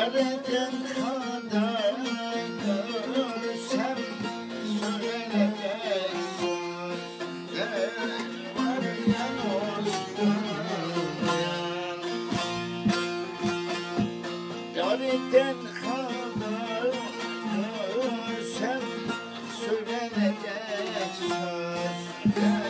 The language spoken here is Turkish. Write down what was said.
dereden kadar ölsem söylenecek söz var ya dostum dereden kadar ölsem söylenecek söz